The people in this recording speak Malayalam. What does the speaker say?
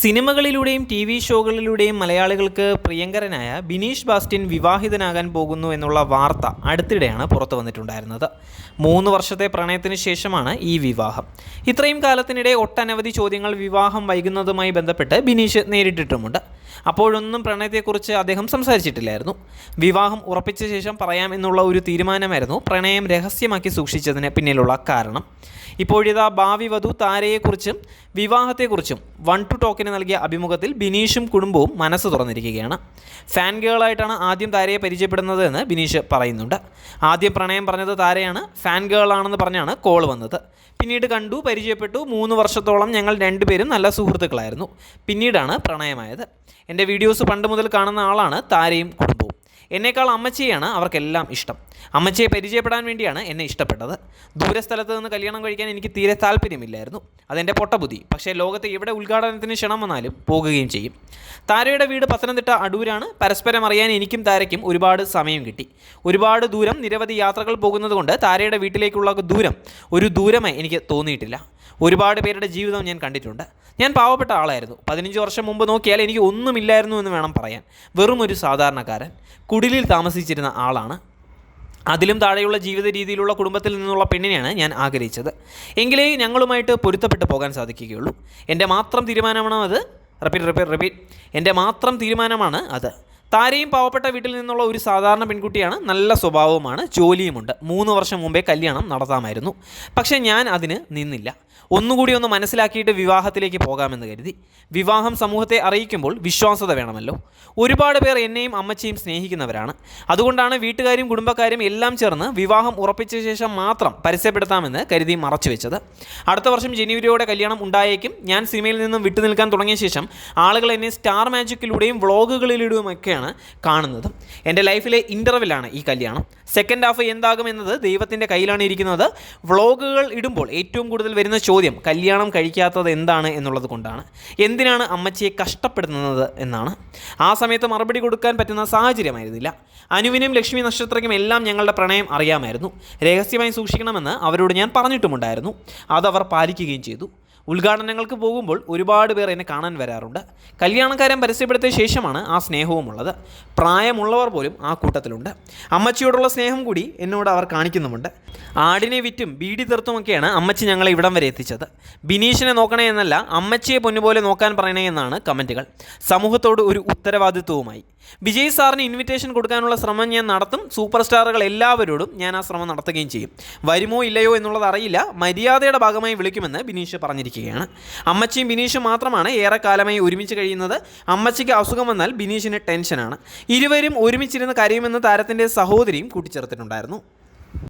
സിനിമകളിലൂടെയും ടി വി ഷോകളിലൂടെയും മലയാളികൾക്ക് പ്രിയങ്കരനായ ബിനീഷ് ബാസ്റ്റിൻ വിവാഹിതനാകാൻ പോകുന്നു എന്നുള്ള വാർത്ത അടുത്തിടെയാണ് പുറത്തു വന്നിട്ടുണ്ടായിരുന്നത്. മൂന്ന് വർഷത്തെ പ്രണയത്തിന് ശേഷമാണ് ഈ വിവാഹം. ഇത്രയും കാലത്തിനിടെ ഒട്ടനവധി ചോദ്യങ്ങൾ വിവാഹം വൈകുന്നതുമായി ബന്ധപ്പെട്ട് ബിനീഷ് നേരിട്ടിട്ടുമുണ്ട്. അപ്പോഴൊന്നും പ്രണയത്തെക്കുറിച്ച് അദ്ദേഹം സംസാരിച്ചിട്ടില്ലായിരുന്നു. വിവാഹം ഉറപ്പിച്ച ശേഷം പറയാം എന്നുള്ള ഒരു തീരുമാനമായിരുന്നു പ്രണയം രഹസ്യമാക്കി സൂക്ഷിച്ചതിന് പിന്നിലുള്ള കാരണം. ഇപ്പോഴിതാ ഭാവി വധു താരയെക്കുറിച്ചും വിവാഹത്തെക്കുറിച്ചും വൺ ടു ടോക്കിന് നൽകിയ അഭിമുഖത്തിൽ ബിനീഷും കുടുംബവും മനസ്സ് തുറന്നിരിക്കുകയാണ്. ഫാൻ ഗേളായിട്ടാണ് ആദ്യം താരയെ പരിചയപ്പെടുന്നത് എന്ന് ബിനീഷ് പറയുന്നുണ്ട്. ആദ്യം പ്രണയം പറഞ്ഞത് താരയാണ് ഫാൻ ഗേളാണെന്ന് പറഞ്ഞാണ് കോൾ വന്നത്. പിന്നീട് കണ്ടു പരിചയപ്പെട്ടു. മൂന്ന് വർഷത്തോളം ഞങ്ങൾ രണ്ടുപേരും നല്ല സുഹൃത്തുക്കളായിരുന്നു. പിന്നീടാണ് പ്രണയമായത്. എന്റെ വീഡിയോസ് പണ്ട് മുതൽ കാണുന്ന ആളാണ് താരയും കുടുംബവും. എന്നേക്കാൾ അമ്മച്ചിയാണ് അവർക്കെല്ലാം ഇഷ്ടം. അമ്മച്ചിയെ പരിചയപ്പെടാൻ വേണ്ടിയാണ് എന്നെ ഇഷ്ടപ്പെട്ടത്. ദൂരസ്ഥലത്ത് നിന്ന് കല്യാണം കഴിക്കാൻ എനിക്ക് തീരെ താല്പര്യമില്ലായിരുന്നു. അതെന്റെ പൊട്ടബുദ്ധി. പക്ഷേ ലോകത്ത് എവിടെ ഉദ്ഘാടനത്തിന് ക്ഷണം വന്നാലും പോകുകയും ചെയ്യും. താരയുടെ വീട് പത്തനംതിട്ട അടൂരാണ്. പരസ്പരം അറിയാൻ എനിക്കും താരയ്ക്കും ഒരുപാട് സമയം കിട്ടി. ഒരുപാട് ദൂരം നിരവധി യാത്രകൾ പോകുന്നതുകൊണ്ട് താരയുടെ വീട്ടിലേക്കുള്ള ദൂരം ഒരു ദൂരമായി എനിക്ക് തോന്നിയിട്ടില്ല. ഒരുപാട് പേരുടെ ജീവിതം ഞാൻ കണ്ടിട്ടുണ്ട്. ഞാൻ പാവപ്പെട്ട ആളായിരുന്നു. പതിനഞ്ച് വർഷം മുമ്പ് നോക്കിയാൽ എനിക്ക് ഒന്നുമില്ലായിരുന്നു എന്ന് വേണം പറയാൻ. വെറും ഒരു സാധാരണക്കാരൻ കുടിലിൽ താമസിച്ചിരുന്ന ആളാണ്. അതിലും താഴെയുള്ള ജീവിത രീതിയിലുള്ള കുടുംബത്തിൽ നിന്നുള്ള പെണ്ണിനെയാണ് ഞാൻ ആഗ്രഹിച്ചത്. എങ്കിലേ ഞങ്ങളുമായിട്ട് പൊരുത്തപ്പെട്ട് പോകാൻ സാധിക്കുകയുള്ളൂ. എന്റെ മാത്രം തീരുമാനമാണ് അത്? റിപ്പീറ്റ് റിപ്പീറ്റ് റിപ്പീറ്റ് എന്റെ മാത്രം തീരുമാനമാണ് അത്. താരയും പാവപ്പെട്ട വീട്ടിൽ നിന്നുള്ള ഒരു സാധാരണ പെൺകുട്ടിയാണ്. നല്ല സ്വഭാവവുമാണ് ജോലിയുമുണ്ട്. മൂന്ന് വർഷം മുമ്പേ കല്യാണം നടത്താമായിരുന്നു. പക്ഷേ ഞാൻ അതിന് നിന്നില്ല. ഒന്നുകൂടി ഒന്ന് മനസ്സിലാക്കിയിട്ട് വിവാഹത്തിലേക്ക് പോകാമെന്ന് കരുതി. വിവാഹം സമൂഹത്തെ അറിയിക്കുമ്പോൾ വിശ്വാസത വേണമല്ലോ. ഒരുപാട് പേർ എന്നെയും അമ്മച്ചിയും സ്നേഹിക്കുന്നവരാണ്. അതുകൊണ്ടാണ് വീട്ടുകാരും കുടുംബക്കാരും എല്ലാം ചേർന്ന് വിവാഹം ഉറപ്പിച്ച ശേഷം മാത്രം പരസ്യപ്പെടുത്താമെന്ന് കരുതി മറച്ചു വെച്ചത്. അടുത്ത വർഷം ജനുവരിയോടെ കല്യാണം ഉണ്ടായേക്കും. ഞാൻ സിനിമയിൽ നിന്നും വിട്ടുനിൽക്കാൻ തുടങ്ങിയ ശേഷം ആളുകൾ എന്നെ സ്റ്റാർ മാജിക്കിലൂടെയും വ്ളോഗുകളിലൂടെയുമൊക്കെയാണ് കാണുന്നത്. എന്റെ ലൈഫിലെ ഇന്റർവെല്ലാണ് ഈ കല്യാണം. സെക്കൻഡ് ഹാഫ് എന്താകുമെന്നത് ദൈവത്തിന്റെ കയ്യിലാണ് ഇരിക്കുന്നത്. വ്ളോഗുകൾ ഇടുമ്പോൾ ഏറ്റവും കൂടുതൽ വരുന്ന ചോദ്യം കല്യാണം കഴിക്കാത്തത് എന്താണ് എന്നുള്ളത് കൊണ്ടാണ്. എന്തിനാണ് അമ്മച്ചിയെ കഷ്ടപ്പെടുന്നത് എന്നാണ്. ആ സമയത്ത് മറുപടി കൊടുക്കാൻ പറ്റുന്ന സാഹചര്യമായിരുന്നില്ല. അനുവിനും ലക്ഷ്മി നക്ഷത്രയ്ക്കും എല്ലാം ഞങ്ങളുടെ പ്രണയം അറിയാമായിരുന്നു. രഹസ്യമായി സൂക്ഷിക്കണമെന്ന് അവരോട് ഞാൻ പറഞ്ഞിട്ടുമുണ്ടായിരുന്നു. അതവർ പാലിക്കുകയും ചെയ്തു. ഉദ്ഘാടനങ്ങൾക്ക് പോകുമ്പോൾ ഒരുപാട് പേർ എന്നെ കാണാൻ വരാറുണ്ട്. കല്യാണക്കാരൻ പരസ്യപ്പെടുത്തിയ ശേഷമാണ് ആ സ്നേഹവുമുള്ളത്. പ്രായമുള്ളവർ പോലും ആ കൂട്ടത്തിലുണ്ട്. അമ്മച്ചിയോടുള്ള സ്നേഹം കൂടി എന്നോട് അവർ കാണിക്കുന്നുമുണ്ട്. ആടിനെ വിറ്റും ബീഡി തീർത്തുമൊക്കെയാണ് അമ്മച്ചി ഞങ്ങളെ ഇവിടം വരെ എത്തിച്ചത്. ബിനീഷിനെ നോക്കണേ എന്നല്ല അമ്മച്ചിയെ പൊന്നുപോലെ നോക്കാൻ പറയണേ എന്നാണ് കമന്റുകൾ സമൂഹത്തോട് ഒരു ഉത്തരവാദിത്വവുമായി. വിജയ് സാറിന് ഇൻവിറ്റേഷൻ കൊടുക്കാനുള്ള ശ്രമം ഞാൻ നടത്തും. സൂപ്പർ സ്റ്റാറുകൾ എല്ലാവരോടും ഞാൻ ആ ശ്രമം നടത്തുകയും ചെയ്യും. വരുമോ ഇല്ലയോ എന്നുള്ളത് അറിയില്ല. മര്യാദയുടെ ഭാഗമായി വിളിക്കുമെന്ന് ബിനീഷ് പറഞ്ഞിരിക്കുകയാണ് അമ്മച്ചിയും ബിനീഷും മാത്രമാണ് ഏറെക്കാലമായി ഒരുമിച്ച് കഴിയുന്നത്. അമ്മച്ചിക്ക് അസുഖം വന്നാൽ ബിനീഷിന് ടെൻഷനാണ്. ഇരുവരും ഒരുമിച്ചിരുന്ന് കരയുമെന്ന് താരത്തിന്റെ സഹോദരിയും കൂട്ടിച്ചേർത്തിട്ടുണ്ടായിരുന്നു.